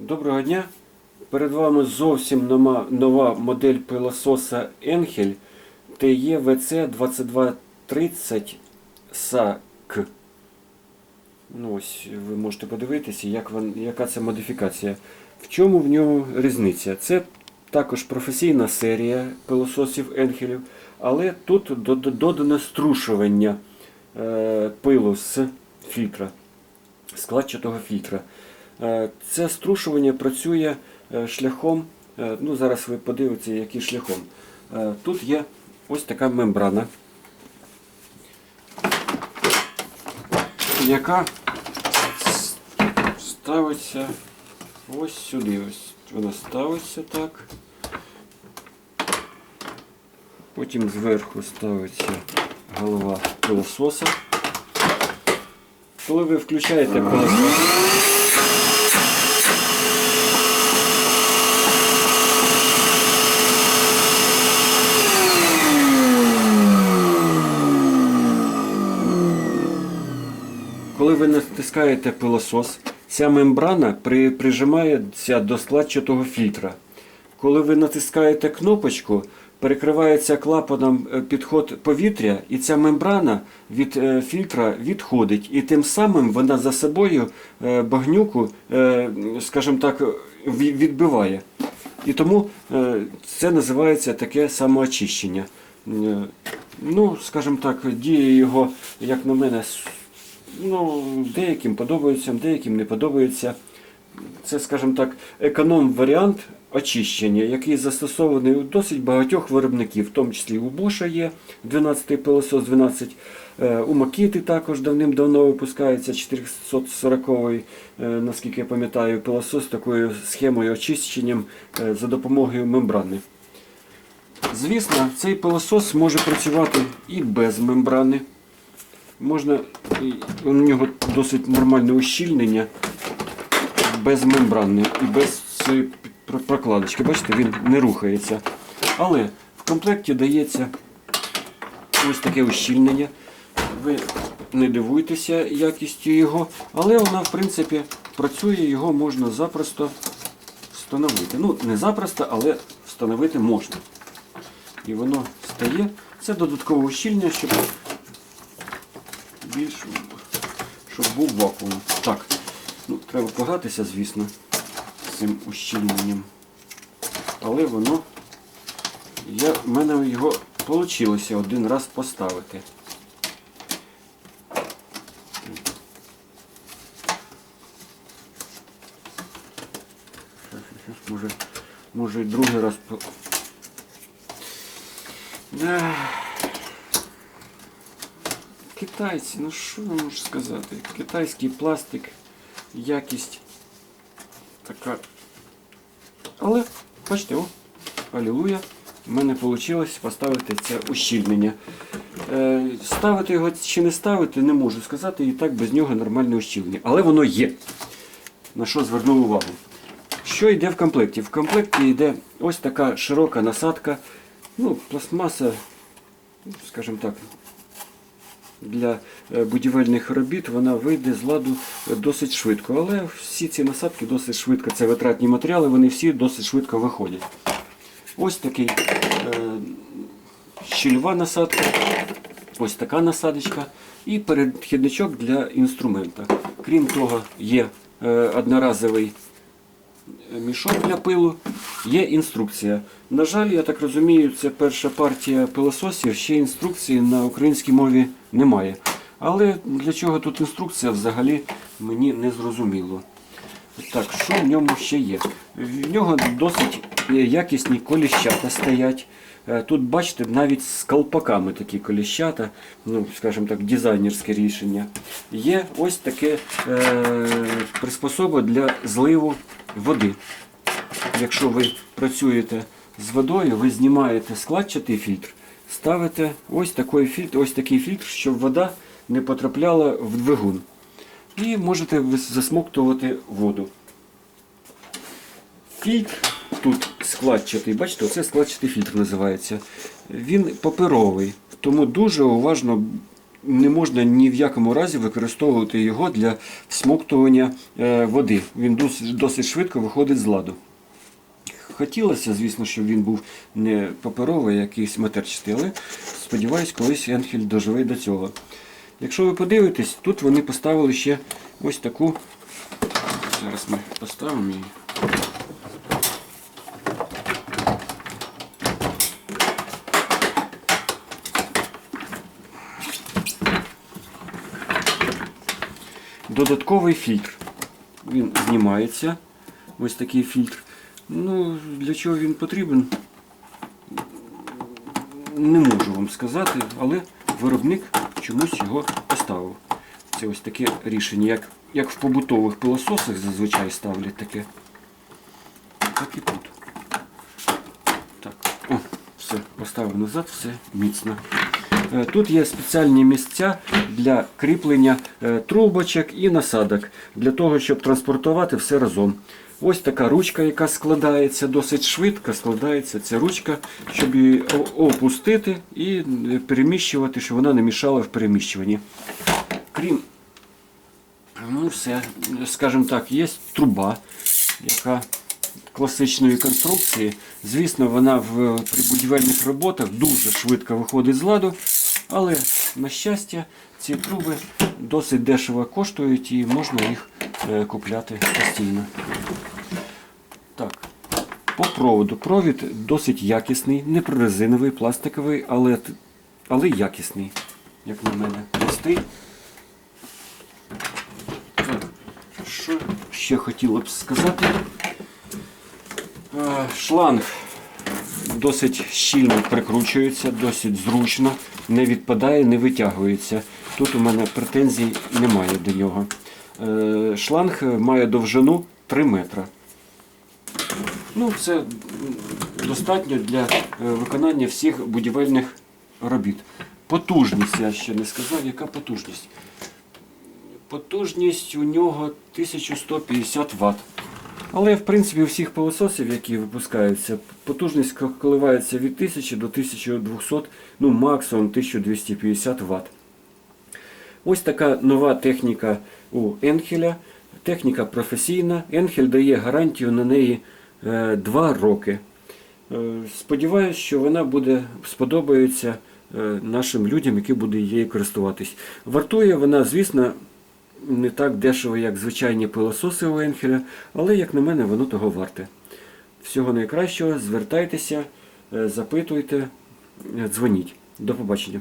Доброго дня. Перед вами зовсім нова, модель пилососа Enhel TE-VC 2230 SAC. Ну, ось ви можете подивитися, як вон, яка це модифікація. В чому в ньому різниця? Це також професійна серія пилососів Enhel, але тут до- до- додано струшування е, пилу з фільтра, складчатого фільтра. Е, Це струшування працює е, шляхом, е, ну зараз ви подивитеся, яким шляхом. Тут є ось така мембрана, яка ставиться ось сюди. Ось вона ставиться так. Потім зверху ставиться голова пилососа. Коли ви включаєте пилосос, ви натискаєте пилосос, ця мембрана при, прижимається до складчатого фільтра. Коли ви натискаєте кнопочку, перекривається клапаном е, підход повітря, і ця мембрана від е, фільтра відходить. І тим самим вона за собою е, багнюку, скажімо так, відбиває. І тому це називається таке самоочищення. Ну, скажімо так, діє його, як на мене, ну, деяким подобається, деяким не подобається. Це, скажімо так, економ-варіант очищення, який застосований у досить багатьох виробників, в тому числі у Bosch є 12-й пилосос 12, е, у Makita також давним-давно випускається 440-й, е, наскільки я пам'ятаю, пилосос такою схемою очищенням е, за допомогою мембрани. Звісно, цей пилосос може працювати і без мембрани. Можна, у нього досить нормальне ущільнення без мембрани і без прокладочки. Бачите, він не рухається. Але в комплекті дається ось таке ущільнення. Ви не дивуйтеся якістю його, але вона, в принципі, працює, його можна запросто встановити. Ну, не запросто, але встановити можна. І воно стає. Це додаткове ущільнення, щоб більш щоб був вакуум. Так, ну, треба погратися, звісно, з цим ущільненням. Але воно. Я, в мене його вийшло один раз поставити. Може, може і другий раз. Ех. Китайці, ну що я можу сказати? Китайський пластик, якість така. Але, бачите, о, алілуя, в мене вийшло поставити це ущільнення. Е, ставити його чи не ставити, не можу сказати, і так без нього нормальне ущільнення. Але воно є. На що звернув увагу. Що йде в комплекті? В комплекті йде ось така широка насадка, ну, пластмаса, ну, скажімо так, для е, будівельних робіт вона вийде з ладу е, досить швидко. Але всі ці насадки досить швидко, це витратні матеріали, вони всі досить швидко виходять. Ось такий е, щільова насадка, ось така насадочка і перехідничок для інструмента. Крім того, є одноразовий мішок для пилу, є інструкція. На жаль, я так розумію, це перша партія пилососів, ще інструкції на українській мові немає. Але для чого тут інструкція взагалі мені не зрозуміло. Так, що в ньому ще є? В нього досить якісні коліщата стоять. Е, Тут, бачите, навіть з колпаками такі коліщата, ну, скажімо так, дизайнерське рішення. Є ось таке е, приспособа для зливу води. Якщо ви працюєте з водою, ви знімаєте складчатий фільтр, ставите ось такий фільтр, ось такий фільтр, щоб вода не потрапляла в двигун. І можете засмоктувати воду. Фільтр тут складчатий, бачите, оце складчатий фільтр називається. Він паперовий, тому дуже уважно не можна ні в якому разі використовувати його для всмоктування е, води. Він досить швидко виходить з ладу. Хотілося, звісно, щоб він був не паперовий, а якийсь матерчатий, але сподіваюсь, колись Енхель доживе до цього. Якщо ви подивитесь, тут вони поставили ще ось таку. Зараз ми поставимо її. Додатковий фільтр. Він знімається. Ось такий фільтр. Ну, для чого він потрібен? Не можу вам сказати, але виробник чомусь його поставив. Це ось таке рішення, як, як в побутових пилососах зазвичай ставлять таке. Так і тут. Так, о, все, поставив назад, все міцно. Е, Тут є спеціальні місця для кріплення е, трубочок і насадок, для того, щоб транспортувати все разом. Ось така ручка, яка складається досить швидко, складається ця ручка, щоб її опустити і е, переміщувати, щоб вона не мішала в переміщуванні. Крім Ну, все, скажімо так, є труба, яка класичної конструкції. Звісно, вона в, при будівельних роботах дуже швидко виходить з ладу, але, на щастя, ці труби досить дешево коштують і можна їх е, купляти постійно. По проводу. Провід досить якісний, не прорезиновий, пластиковий, але, але якісний, як на мене. Простий. Що ще хотіло б сказати? Е, Шланг досить щільно прикручується, досить зручно, не відпадає, не витягується. Тут у мене претензій немає до нього. Е, Шланг має довжину 3 метра. Ну, це достатньо для е, виконання всіх будівельних робіт. Потужність, я ще не сказав, яка потужність. Потужність у нього 1150 Вт. Але в принципі у всіх пилососів, які випускаються, потужність коливається від 1000 до 1200, ну максимум 1250 Вт. Ось така нова техніка у Енхеля. Техніка професійна. Енхель дає гарантію на неї 2 роки. Е, Сподіваюсь, що вона буде сподобається е, нашим людям, які будуть її користуватись. Вартує вона, звісно, не так дешево, як звичайні пилососи у Енхеля, але, як на мене, воно того варте. Всього найкращого, звертайтеся, е, запитуйте, е, дзвоніть. До побачення.